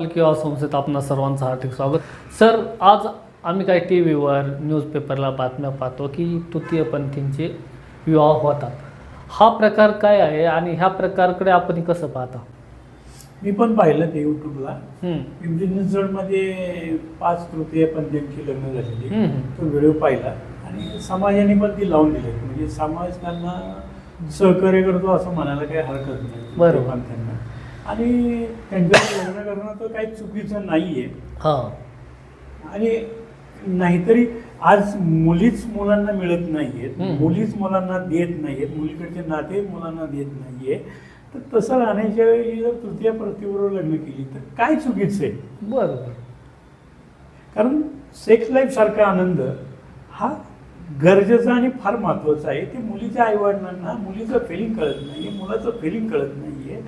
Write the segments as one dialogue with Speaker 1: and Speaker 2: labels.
Speaker 1: आपली किंवा संस्थेत आपणा सर्वांचं हार्दिक स्वागत. सर आज आम्ही काही टी व्हीवर न्यूजपेपरला बातम्या पाहतो की तृतीयपंथींचे विवाह होतात. हा प्रकार काय आहे आणि ह्या प्रकारकडे आपण कसं पाहता?
Speaker 2: मी पण पाहिलं ते युट्यूबला. पिंपरी चिंचवडमध्ये पाच तृतीय पंथांची लग्न झालेली. तो व्हिडिओ पाहिला. आणि समाजाने पण ती लावून दिली. म्हणजे समाज त्यांना सहकार्य करतो असं म्हणायला काही हरकत नाही.
Speaker 1: बरोबर.
Speaker 2: तृतीय पंथांना. आणि त्यांच्यावर लग्न करणं तर काही चुकीचं नाहीये.
Speaker 1: हा.
Speaker 2: आणि नाहीतरी आज मुलीच मुलांना मिळत नाहीयेत. मुलीच मुलांना देत नाहीयेत मुलीकडचे नाते मुलांना देत नाहीये. तर तसं राहण्याच्या वेळी जर तृतीय प्रतिबरोबर लग्न केली तर काय चुकीचं आहे?
Speaker 1: बरोबर.
Speaker 2: कारण सेक्स लाईफ सारखा आनंद हा गरजेचा आणि फार महत्त्वाचा आहे. ते मुलीच्या आईवडिलांना मुलीचं फिलिंग कळत नाही मुलाचं फिलिंग कळत नाही आहे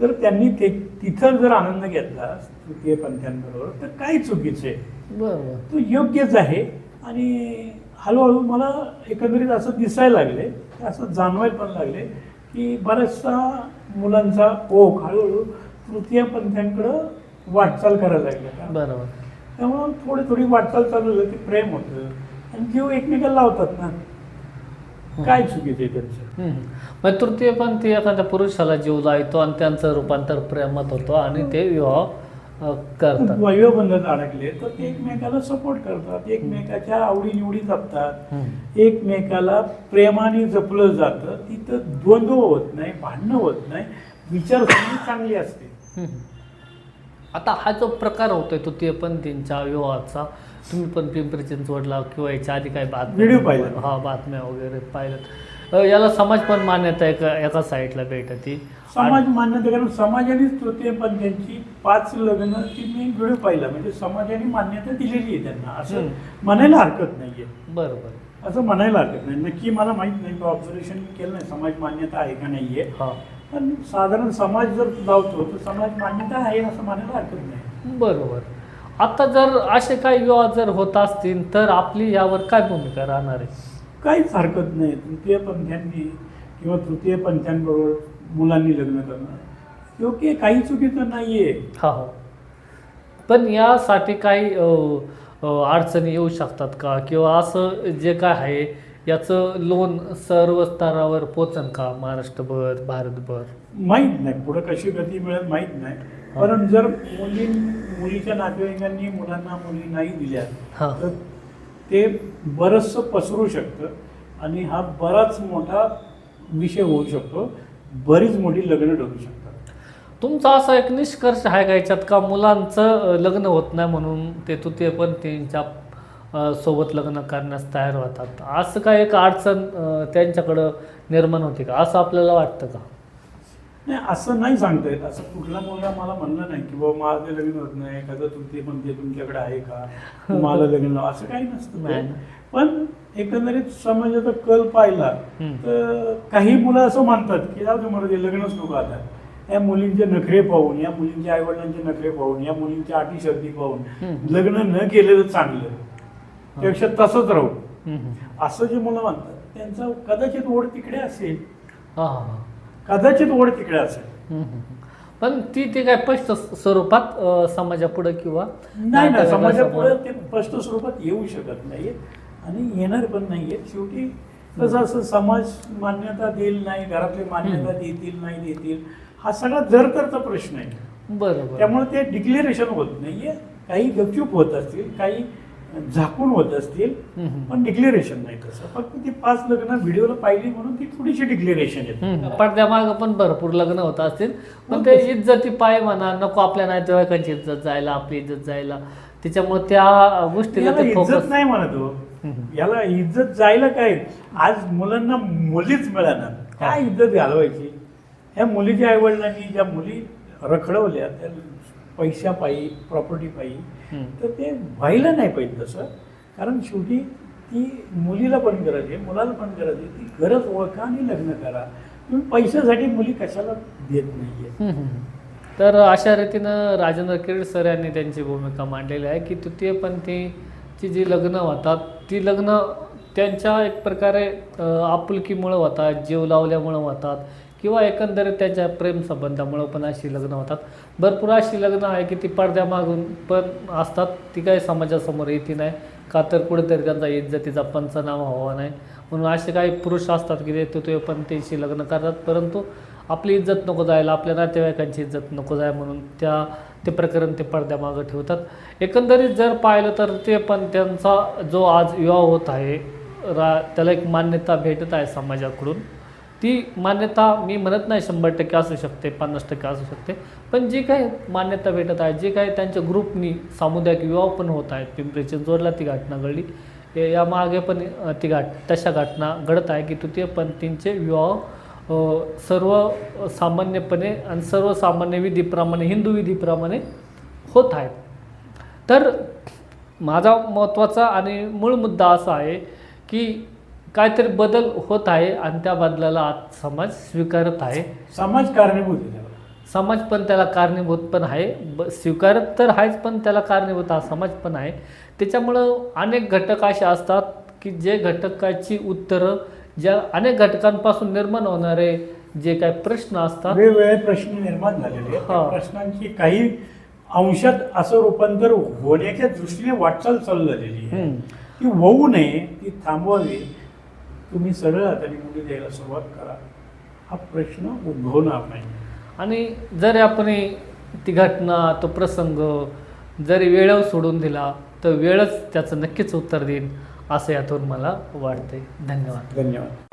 Speaker 2: तर त्यांनी ते तिथं जर आनंद घेतला तृतीय पंथांबरोबर तर काय चुकीचं आहे? तो योग्यच आहे. आणि हळूहळू मला एकंदरीत असं दिसायला लागले असं जाणवायला पण लागले की बऱ्याचशा मुलांचा ओघ हळूहळू तृतीय पंथांकडं वाटचाल करायला लागल्या
Speaker 1: बरोबर.
Speaker 2: त्यामुळं थोडी थोडी वाटचाल चालू झाली की प्रेम होतं. आणि जीव एकमेकाला लावतात ना. काय चुकीचं आहे त्यांचं?
Speaker 1: हम्म. मग तृतीयपंथी एखाद्या पुरुषाला जीव लावतो आणि त्यांचं रूपांतर प्रेमात होतं आणि ते विवाह अ, करतात.
Speaker 2: वयोबंधात अडकले तर ते एकमेकाला सपोर्ट करतात. एकमेकाच्या आवडीनिवडी जपतात.
Speaker 1: हम्म.
Speaker 2: एकमेकाला प्रेमाने जपलं जातं. तिथं द्वंद्व होत नाही भांडणं होत नाही. विचारसरणी चांगली असते.
Speaker 1: हम्म. आता हा जो प्रकार होतोय तो ते पण त्यांच्या विवाहाचा तुम्ही पण पिंपरी चिंचवडला किंवा याच्या आधी काही बातम्या
Speaker 2: Video पाहिल्या.
Speaker 1: हा बातम्या वगैरे पाहिल्यात. अ, याला समाज पण मान्यता एका एका साईडला भेटती.
Speaker 2: समाज मान्यता कारण समाजानेच तृतीय पंथांची पाच लग्न ती मी व्हिडिओ पाहिला. म्हणजे समाजाने मान्यता दिलेली आहे त्यांना. असं
Speaker 1: हम्म.
Speaker 2: म्हणायला हरकत नाहीये.
Speaker 1: बरोबर.
Speaker 2: असं म्हणायला हरकत नाही. नक्की मला माहीत नाही ऑब्झर्वेशन केलं नाही. समाज मान्यता आहे का नाहीये.
Speaker 1: हा.
Speaker 2: पण साधारण समाज जर लावतो तर समाज मान्यता आहे असं म्हणायला हरकत नाही.
Speaker 1: बरोबर. आता जर असे काही विवाह जर होत असतील तर आपली यावर काय भूमिका राहणार आहे?
Speaker 2: काहीच हरकत नाही. तृतीय पंथांनी किंवा तृतीय पंथांबरोबर मुलांनी लग्न करणं योग्य आहे, काही चुकीचं नाहीये.
Speaker 1: हा हो. पण यासाठी काही अ, अ, अडचणी येऊ शकतात का? किंवा असं जे काय आहे याचं लोन सर्व स्तरावर पोचन का? महाराष्ट्रभर भारतभर?
Speaker 2: माहीत नाही. पुढे कशी गती मिळेल माहीत नाही. पण जर मुली मुलीच्या नातेवाईकांनी मुलांना मुली नाही दिल्या
Speaker 1: हा.
Speaker 2: तर ते बरंचसं पसरू शकतं आणि हा बराच मोठा विषय होऊ शकतो. बरीच मोठी लग्न ठरू शकतात.
Speaker 1: तुमचा असा एक निष्कर्ष आहे का याच्यात का मुलांचं अ, लग्न होत नाही म्हणून? ते तृतीय पण त्यांच्या सोबत लग्न करण्यास तयार होतात असं काय एक अडचण त्यांच्याकडं निर्माण होते का असं आपल्याला वाटतं का
Speaker 2: नाही असं नाही सांगता येत असं कुठला मुलगा मला म्हणलं नाही की बाबा माझं लग्न होत नाही एखादं तृतीय पंथी तुमच्याकडे आहे का मला लग्न. असं काही नसतं.
Speaker 1: नाही.
Speaker 2: पण एकंदरीत समाजाचा कल पाहिला. तर काही मुलं असं म्हणतात की जाऊ दे मला लग्नच नको आता या मुलींचे नखरे पाहून या मुलींच्या आईवडिलांचे नखरे पाहून या मुलींच्या अटी शर्ती पाहून. लग्न न केलेलं चांगलं त्यापेक्षा तसंच राहू. असं जे मुलं म्हणतात त्यांचा कदाचित ओढ तिकडे असेल. कदाचित ओढ तिकडे असेल.
Speaker 1: पण ती ते काय स्पष्ट स्वरूपात समाजापुढे किंवा
Speaker 2: नाही ना समाजापुढे ते स्पष्ट स्वरूपात येऊ शकत नाहीये आणि येणार पण नाहीये. शेवटी कसं असं समाज मान्यता देईल नाही घरातले मान्यता देतील नाही देतील हा सगळा जर तरचा प्रश्न आहे.
Speaker 1: बरोबर.
Speaker 2: त्यामुळे ते डिक्लेरेशन होत नाहीये. काही गपचूप होत असतील काही झाकून होत असतील. पण डिक्लेरेशन नाही तसं. फक्त ती पाच लग्न व्हिडिओला पाहिली म्हणून ती थोडीशी डिक्लेरेशन येते.
Speaker 1: पडद्यामागं पण भरपूर लग्न होत असतील. पण ते इज्जती पाय म्हणा नको आपल्या नातेवाईकांची इज्जत जायला आपली इज्जत जायला. त्याच्यामुळे त्या गोष्टीला
Speaker 2: इज्जत नाही म्हणत हो. याला इज्जत जायला काय? आज मुलांना मुलीच मिळणार काय इज्जत घालवायची? ह्या मुलीच्या आईवडिलांनी ज्या मुली रखडवल्या त्या पैशा पायी प्रॉपर्टी पायी. तर ते व्हायला नाही पाहिजे तसं. कारण शेवटी ती मुलीला पण गरज आहे मुलाला पण गरज आहे. ती गरज ओळखा आणि लग्न करा. तुम्ही पैशासाठी मुली कशाला देत नाहीये?
Speaker 1: तर अशा रीतीनं राजेंद्र किरीट सर यांनी त्यांची भूमिका मांडलेली आहे की तृतीयपंथीची जी लग्न होतात ती लग्न त्यांच्या एक प्रकारे आपुलकीमुळं होतात जीव लावल्यामुळं होतात किंवा एकंदरीत त्याच्या प्रेमसंबंधामुळं पण अशी लग्न होतात. भरपूर अशी लग्न आहे की ती पडद्यामागून पण असतात. ती काही समाजासमोर येते नाही. का तर कुठेतरी त्यांचा इज्जतीचा पंचनामा व्हावा नाही. म्हणून असे काही पुरुष असतात की ते तो- ते पण त्यांची लग्न करतात. परंतु आपली इज्जत नको जायला आपल्या नातेवाईकांची इज्जत नको जाय म्हणून त्या ते प्रकरण ते पडद्यामागं ठेवतात. एकंदरीत जर पाहिलं तर ते पण त्यांचा जो आज विवाह होत आहे रा त्याला एक मान्यता भेटत आहे समाजाकडून. ती मान्यता मी म्हणत नाही शंभर टक्के असू शकते पन्नास टक्के असू शकते. पण जी काही मान्यता भेटत आहे जे काही त्यांच्या ग्रुपनी सामुदायिक विवाह पण होत आहेत पिंपरी चिंचवडला ती घटना घडली. या यामागे पण ती घाट तशा घटना घडत आहे की तृतीय पंथींचे विवाह सर्व सामान्यपणे आणि सर्वसामान्य विधीप्रमाणे हिंदू विधीप्रमाणे होत आहेत. तर माझा महत्त्वाचा आणि मूळ मुद्दा असा आहे की काहीतरी बदल होत आहे आणि त्या बदलाला आज समाज स्वीकारत आहे
Speaker 2: समाज कारणीभूत आहे त्याला.
Speaker 1: समाज पण त्याला कारणीभूत पण आहे ब स्वीकारत तर आहेच पण त्याला कारणीभूत हा समाज पण आहे त्याच्यामुळं अनेक घटक असे असतात की जे घटकाची उत्तरं ज्या अनेक घटकांपासून निर्माण होणारे जे काही प्रश्न असतात
Speaker 2: वेगवेगळे प्रश्न निर्माण झालेले आहेत. त्या
Speaker 1: हा.
Speaker 2: प्रश्नांची काही अंशात असं रूपांतर होण्याच्या दृष्टीने वाटचाल चालू झालेली आहे
Speaker 1: हम्म.
Speaker 2: ती होऊ नये ती थांबवावी तुम्ही सरळ हाताने मुली द्यायला सुरुवात करा. हा प्रश्न उद्भवणार नाही.
Speaker 1: आणि जर आपण ती घटना तो प्रसंग जरी वेळेवर सोडून दिला तर वेळच त्याचं नक्कीच उत्तर देईल असं यातून मला वाटतंय. धन्यवाद.
Speaker 2: धन्यवाद.